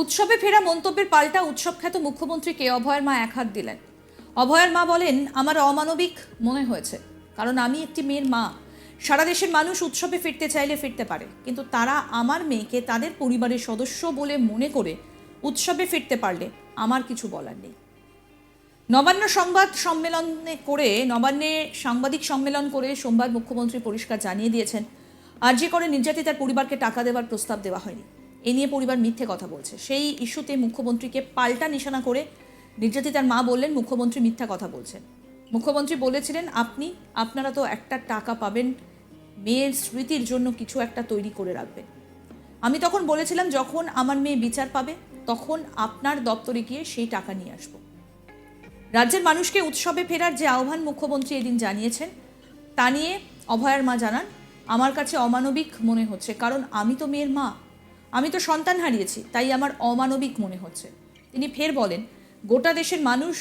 উৎসবে ফেরা মন্তব্যের পাল্টা উৎসব খ্যাত মুখ্যমন্ত্রীকে অভয়ের মা এক হাত দিলেন। অভয়ের মা বলেন, আমার অমানবিক মনে হয়েছে, কারণ আমি একটি মেয়ের মা। সারা দেশের মানুষ উৎসবে ফিরতে চাইলে ফিরতে পারে, কিন্তু তারা আমার মেয়েকে তাদের পরিবারের সদস্য বলে মনে করে উৎসবে ফিরতে পারলে আমার কিছু বলার নেই। নবান্ন সংবাদ সম্মেলনে করে, নবান্নে সাংবাদিক সম্মেলন করে সোমবার মুখ্যমন্ত্রী পরিষ্কার জানিয়ে দিয়েছেন, আর যে করে নির্যাতিতার পরিবারকে টাকা দেওয়ার প্রস্তাব দেওয়া হয়নি। এ নিয়ে পরিবার মিথ্যে কথা বলছে। সেই ইস্যুতে মুখ্যমন্ত্রীকে পাল্টা নিশানা করে নির্যাতিতার মা বললেন, মুখ্যমন্ত্রী মিথ্যা কথা বলছেন। মুখ্যমন্ত্রী বলেছিলেন, আপনি, আপনারা তো একটা টাকা পাবেন, মেয়ের স্মৃতির জন্য কিছু একটা তৈরি করে রাখবেন। আমি তখন বলেছিলাম, যখন আমার মেয়ে বিচার পাবে, তখন আপনার দপ্তরে গিয়ে সেই টাকা নিয়ে আসব। রাজ্যের মানুষকে উৎসবে ফেরার যে আহ্বান মুখ্যমন্ত্রী এদিন জানিয়েছেন, তা নিয়ে অভয়ার মা জানান, আমার কাছে অমানবিক মনে হচ্ছে, কারণ আমি তো মেয়ের মা। আমি তো সন্তান হারিয়েছি, তাই আমার অমানবিক মনে হচ্ছে। তিনি ফের বলেন, গোটা দেশের মানুষ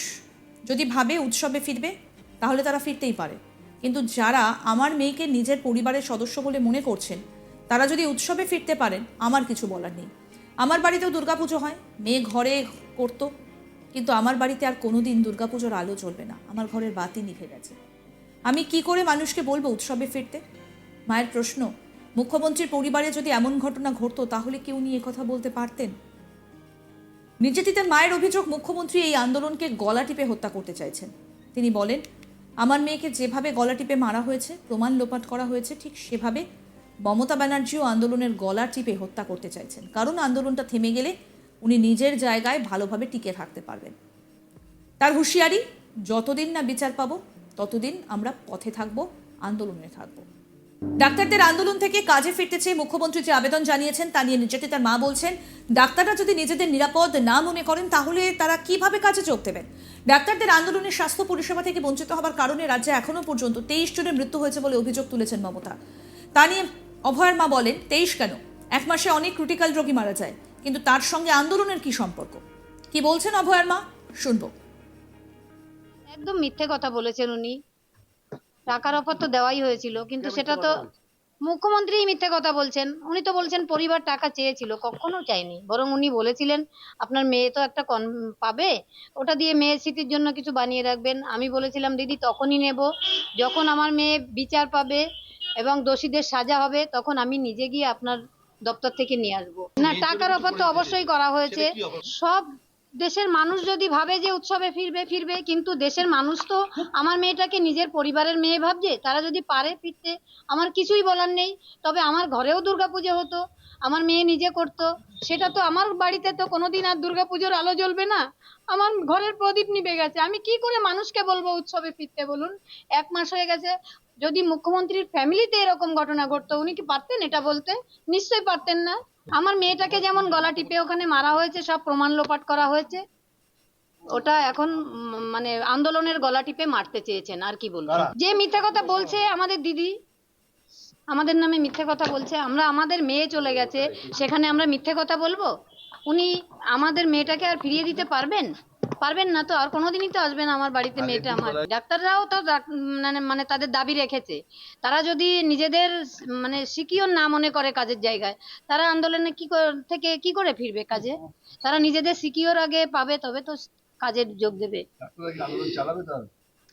যদি ভাবে উৎসবে ফিরবে, তাহলে তারা ফিরতেই পারে। কিন্তু যারা আমার মেয়েকে নিজের পরিবারের সদস্য বলে মনে করছেন, তারা যদি উৎসবে ফিরতে পারেন, আমার কিছু বলার নেই। আমার বাড়িতেও দুর্গাপুজো হয়, মেয়ে ঘরে করতো, কিন্তু আমার বাড়িতে আর কোনোদিন দুর্গাপুজোর আলো জ্বলবে না। আমার ঘরের বাতি নিভে গেছে। আমি কি করে মানুষকে বলব উৎসবে ফিরতে? মায়ের প্রশ্ন মুখ্যমন্ত্রীর পরিবারে যদি এমন ঘটনা ঘটতো, তাহলে কেউ নিয়ে কথা বলতে পারতেন? নির্যাতিতার মায়ের অভিযোগ মুখ্যমন্ত্রী এই আন্দোলনকে গলা টিপে হত্যা করতে চাইছেন। তিনি বলেন, আমার মেয়েকে যেভাবে গলা টিপে মারা হয়েছে, প্রমাণ লোপাট করা হয়েছে, ঠিক সেভাবে মমতা ব্যানার্জিও আন্দোলনের গলা টিপে হত্যা করতে চাইছেন। কারণ আন্দোলনটা থেমে গেলে উনি নিজের জায়গায় ভালোভাবে টিকে থাকতে পারবেন। তার হুঁশিয়ারি, যতদিন না বিচার পাবো, ততদিন আমরা পথে থাকব, আন্দোলনে থাকব। ডাক্তারদের আন্দোলন থেকে কাজে ফিরতে চেয়ে মুখ্যমন্ত্রী যে আবেদন জানিয়েছেন তা নিয়ে নির্যাতিতার মা বলছেন, ডাক্তাররা যদি নিজেদের নিরাপদ না মনে করেন তাহলে তারা কীভাবে কাজে যোগ দেবেন? ডাক্তারদের আন্দোলনের স্বাস্থ্য পরিষেবা থেকে বঞ্চিত হওয়ার কারণে রাজ্যে এখনও পর্যন্ত তেইশ জনের মৃত্যু হয়েছে বলে অভিযোগ তুলেছেন মমতা। তা নিয়ে অভয়ের মা বলেন, তেইশ কেন? এক মাসে অনেক ক্রিটিক্যাল রোগী মারা যায়, কিন্তু তার সঙ্গে আন্দোলনের কি সম্পর্ক? কি বলছেন অভয়ের মা? শুনব। একদম মিথ্যে কথা বলেছেন উনি। টাকার অফার তো দেওয়াই হয়েছিল কিন্তু সেটা তো মুখ্যমন্ত্রী মিথ্যে কথা বলছেন উনি তো বলছেন পরিবার টাকা চেয়েছিল কখনো চাইনি বরং উনি বলেছিলেন আপনার মেয়ে তো একটা কন পাবে ওটা দিয়ে মেয়ের স্মৃতির জন্য কিছু বানিয়ে রাখবেন। আমি বলেছিলাম দিদি তখনই নেব যখন আমার মেয়ে বিচার পাবে এবং দোষীদের সাজা হবে তখন আমি নিজে গিয়ে আপনার দপ্তর থেকে নিয়ে আসব। না টাকার অফার তো অবশ্যই করা হয়েছে। সব দেশের মানুষ যদি ভাবে যে উৎসবে ফিরবে ফিরবে, কিন্তু দেশের মানুষ তো আমার মেয়েটাকে নিজের পরিবারের মেয়ে ভাবছে, তারা যদি পারে ফিরতে, আমার কিছুই বলার নেই। তবে আমার ঘরেও দুর্গাপুজো হতো, আমার মেয়ে নিজে করতো, সেটা তো আমার বাড়িতে তো কোনোদিন আর দুর্গাপুজোর আলো জ্বলবে না। আমার ঘরের প্রদীপ নিভে গেছে। আমি কি করে মানুষকে বলব উৎসবে ফিরতে বলুন? এক মাস হয়ে গেছে। যদি মুখ্যমন্ত্রীর ফ্যামিলিতে এরকম ঘটনা ঘটতো, উনি কি পারতেন এটা বলতে? নিশ্চয়ই পারতেন না। আমার মেয়েটাকে যেমন গলা টিপে ওখানে মারা হয়েছে সব প্রমাণ লোপাট করা হয়েছে। ওটা এখন মানে আন্দোলনের গলা টিপে মারতে চেয়েছেন আর কি বলব। যে মিথ্যে কথা বলছে আমাদের দিদি আমাদের নামে মিথ্যে কথা বলছে আমরা আমাদের মেয়ে চলে গেছে সেখানে আমরা মিথ্যে কথা বলব? উনি আমাদের মেয়েটাকে আর ফিরিয়ে দিতে পারবেন? পারবেন না তো আর কোনোদিনই তো আসবেন আমার বাড়িতে মেয়েটা আমার। ডাক্তাররাও তো মানে মানে তাদের দাবি রেখেছে। তারা যদি নিজেদের মানে সিকিওর না মনে করে কাজের জায়গায় তারা আন্দোলনে কি থেকে কি করে ফিরবে কাজে? তারা নিজেদের সিকিওর আগে পাবে তবে তো কাজে যোগ দেবে। আন্দোলন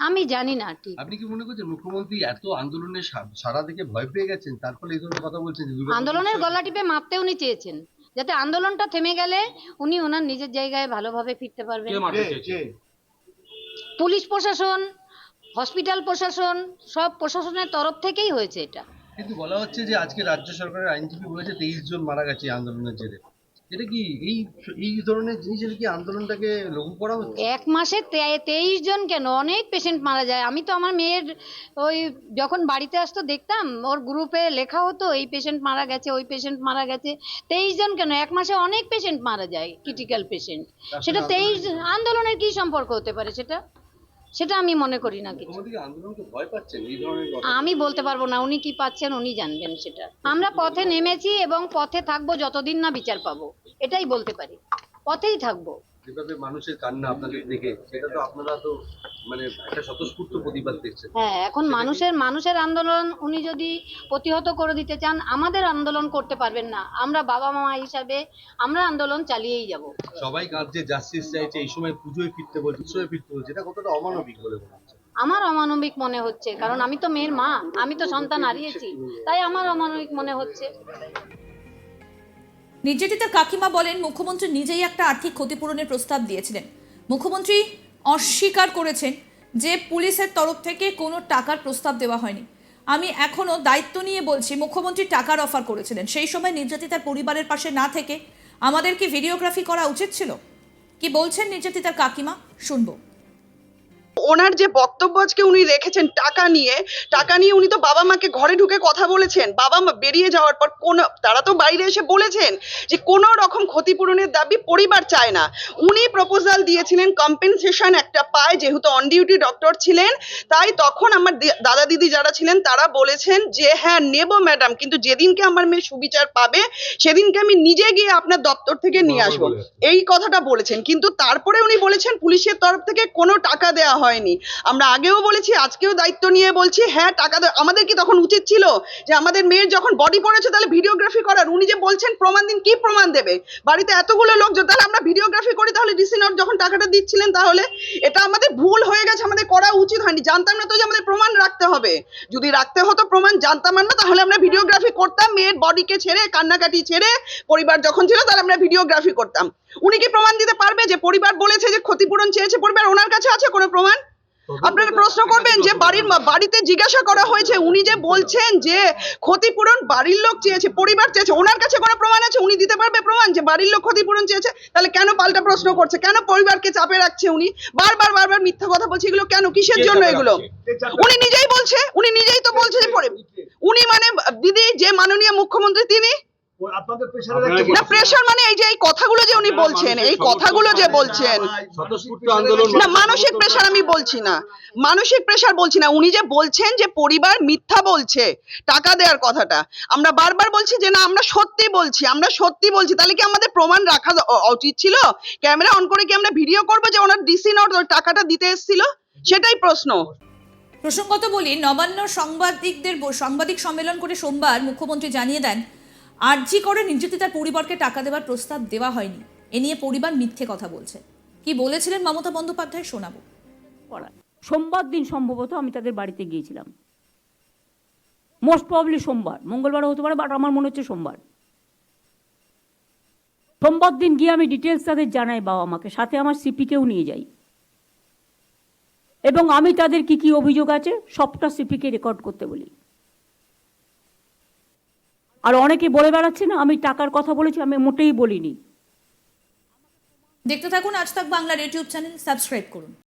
আমি জানি না ঠিক। আপনি কি মনে করছেন মুখ্যমন্ত্রী এত আন্দোলনের সা- সাড়া দেখে ভয় পেয়ে গেছেন? তার ফলে এই ধরনের কথা বলছেন আন্দোলনের গলা টিপে মাপতে উনি চেয়েছেন। যাতে আন্দোলনটা থেমে গেলে উনি ওনার নিজের জায়গায় ভালোভাবে ফিরতে পারবেন? পুলিশ প্রশাসন হসপিটাল প্রশাসন সব প্রশাসনের তরফ থেকেই হয়েছে এটা। কিন্তু বলা হচ্ছে যে আজকে রাজ্য সরকারের আইনজীবী বলেছে তেইশ জন মারা গেছে এই আন্দোলনের জেরে। এটা কি এই এই ধরনের জিনিসের কি আন্দোলনটাকে লঘু করা হচ্ছে? এক মাসে তেইশ জন কেন? অনেক পেশেন্ট মারা যায়। আমি তো আমার মেয়ের ওই যখন বাড়িতে আসতো দেখতাম ওর গ্রুপে লেখা হতো এই পেশেন্ট মারা গেছে ওই পেশেন্ট মারা গেছে। তেইশ জন কেন? এক মাসে অনেক পেশেন্ট মারা যায় ক্রিটিক্যাল পেশেন্ট সেটা তেইশ আন্দোলনের কি সম্পর্ক হতে পারে সেটা? সেটা আমি মনে করি না কিছু। আমি বলতে পারব না উনি কি পাচ্ছেন উনি জানবেন সেটা। আমরা পথে নেমেছি এবং পথে থাকব যতদিন না বিচার পাবো এটাই বলতে পারি। পথেই থাকব। মানুষের কান্না আপনাদের দেখে সেটা তো আপনারা তো মানে একটা স্বতঃস্ফূর্ত প্রতিবাদ দেখছেন। হ্যাঁ এখন মানুষের মানুষের আন্দোলন উনি যদি প্রতিহত করে দিতে চান আমাদের আন্দোলন করতে পারবেন না। আমরা বাবা মা হিসাবে আমরা আন্দোলন চালিয়েই যাব। সবাই কাঁদছে জাস্টিস চাইছে এই সময় পুজোয় ফিরতে বলছে উৎসবে ফিরতে বলছে এটা কতটা অমানবিক বলে মনে হচ্ছে? আমার অমানবিক মনে হচ্ছে কারণ আমি তো মেয়ের মা আমি তো সন্তান হারিয়েছি তাই আমার অমানবিক মনে হচ্ছে। নির্যাতিতার কাকিমা বলেন মুখ্যমন্ত্রী নিজেই একটা আর্থিক ক্ষতিপূরণের প্রস্তাব দিয়েছিলেন। মুখ্যমন্ত্রী অস্বীকার করেছেন যে পুলিশের তরফ থেকে কোনো টাকার প্রস্তাব দেওয়া হয়নি। আমি এখনও দায়িত্ব নিয়ে বলছি, মুখ্যমন্ত্রী টাকার অফার করেছিলেন। সেই সময় নির্যাতিতার পরিবারের পাশে না থেকে আমাদের কি ভিডিওগ্রাফি করা উচিত ছিল? কি বলছেন নির্যাতিতার কাকিমা? শুনব। ওনার যে বক্তব্য আজকে উনি রেখেছেন টাকা নিয়ে টাকা নিয়ে উনি তো বাবা মাকে ঘরে ঢুকে কথা বলেছেন। বাবা মা বেরিয়ে যাওয়ার পর কোন তারা তো বাইরে এসে বলেছেন যে কোনো রকম ক্ষতিপূরণের দাবি পরিবার চায় না। উনি প্রপোজাল দিয়েছিলেন কম্পেনসেশন একটা পায় যেহেতু অন ডিউটি ডক্টর ছিলেন তাই তখন আমার দাদা দিদি যারা ছিলেন তারা বলেছেন যে হ্যাঁ নেব ম্যাডাম কিন্তু যেদিনকে আমার মেয়ে সুবিচার পাবে সেদিনকে আমি নিজে গিয়ে আপনার দপ্তর থেকে নিয়ে আসব। এই কথাটা বলেছেন। কিন্তু তারপরে উনি বলেছেন পুলিশের তরফ থেকে কোনো টাকা দেওয়া হয়নি। আমরা আগেও বলেছি, আজকেও দায়িত্ব নিয়ে বলছি হ্যাঁ টাকা আমাদের কি তখন উচিত ছিল যে আমাদের মেয়ের যখন বডি পড়েছে তাহলে ভিডিওগ্রাফি করার? উনি যে বলছেন প্রমাণ দিন, কি প্রমাণ দেবে? বাড়িতে এতগুলো লোকজন তাহলে আমরা ভিডিওগ্রাফি করি, তাহলে ডিসি নোট যখন টাকাটা দিচ্ছিলেন তাহলে এটা আমাদের ভুল হয়ে গেছে, আমাদের করা উচিত হয়নি। জানতাম না তো যে আমাদের প্রমাণ রাখতে হবে। যদি রাখতে হতো প্রমাণ, জানতাম না, তাহলে আমরা ভিডিওগ্রাফি করতাম, মেয়ের বডিকে ছেড়ে, কান্নাকাটি ছেড়ে, পরিবার যখন ছিল তাহলে আমরা ভিডিওগ্রাফি করতাম। উনি কি প্রমাণ দিতে পারবে যে পরিবার বলেছে যে ক্ষতিপূরণ চেয়েছে পরিবার? ওনার কাছে আছে কোনো প্রমাণ? আপনারা প্রশ্ন করবেন যে বাড়ির বাড়িতে জিজ্ঞাসা করা হয়েছে উনি যে বলছেন যে ক্ষতিপূরণ বাড়ির লোক চেয়েছে পরিবার চেয়েছে ওনার কাছে কোনো প্রমাণ আছে? উনি দিতে পারবে প্রমাণ যে বাড়ির লোক ক্ষতিপূরণ চেয়েছে? তাহলে কেন পাল্টা প্রশ্ন করছে? কেন পরিবারকে চাপে রাখছে উনি? বারবার বারবার মিথ্যা কথা বলছে এগুলো কেন? কিসের জন্য এগুলো? উনি নিজেই বলছে উনি নিজেই তো বলছে যে পরি- উনি মানে দিদি যে মাননীয় মুখ্যমন্ত্রী তিনি? না প্রেশার মানে এই যে এই কথাগুলো যে উনি বলছেন এই কথাগুলো যে বলছেন। না মানসিক প্রেশার আমি বলছি না। মানসিক প্রেশার বলছি না। উনি যে বলছেন যে পরিবার মিথ্যা বলছে টাকা দেওয়ার কথাটা আমরা বারবার বলছি যে না আমরা সত্যি বলছি আমরা সত্যি বলছি। তাহলে কি আমাদের প্রমাণ রাখা উচিত ছিল? ক্যামেরা অন করে কি আমরা ভিডিও করব যে ওনার ডিসি নোট টাকাটা দিতে এসেছিল? সেটাই প্রশ্ন। প্রসঙ্গত বলি নবান্ন সাংবাদিকদের সাংবাদিক সম্মেলন করে সোমবার মুখ্যমন্ত্রী জানিয়ে দেন আর্জি করে নির্যাতিতার পরিবারকে টাকা দেওয়ার প্রস্তাব দেওয়া হয়নি। এ নিয়ে পরিবার মিথ্যে কথা বলছে। কি বলেছিলেন মমতা বন্দ্যোপাধ্যায় শোনাবো সোমবার দিন সম্ভবত আমি তাদের বাড়িতে গিয়েছিলাম। মোস্ট প্রবলি সোমবার। মঙ্গলবারও হতে পারে বাট আমার মনে হচ্ছে সোমবার। সোমবার দিন গিয়ে আমি ডিটেলস তাদের জানাই বাবা মাকে। সাথে আমার সিপিকেও নিয়ে যাই। এবং আমি তাদের কি কি অভিযোগ আছে, সবটা সিপিকে রেকর্ড করতে বলি। আর অনেকে বলে বেড়াচ্ছে না, আমি টাকার কথা বলেছি, আমি মোটেই বলিনি। দেখতে থাকুন আজ তাক বাংলার ইউটিউব চ্যানেল, সাবস্ক্রাইব করুন।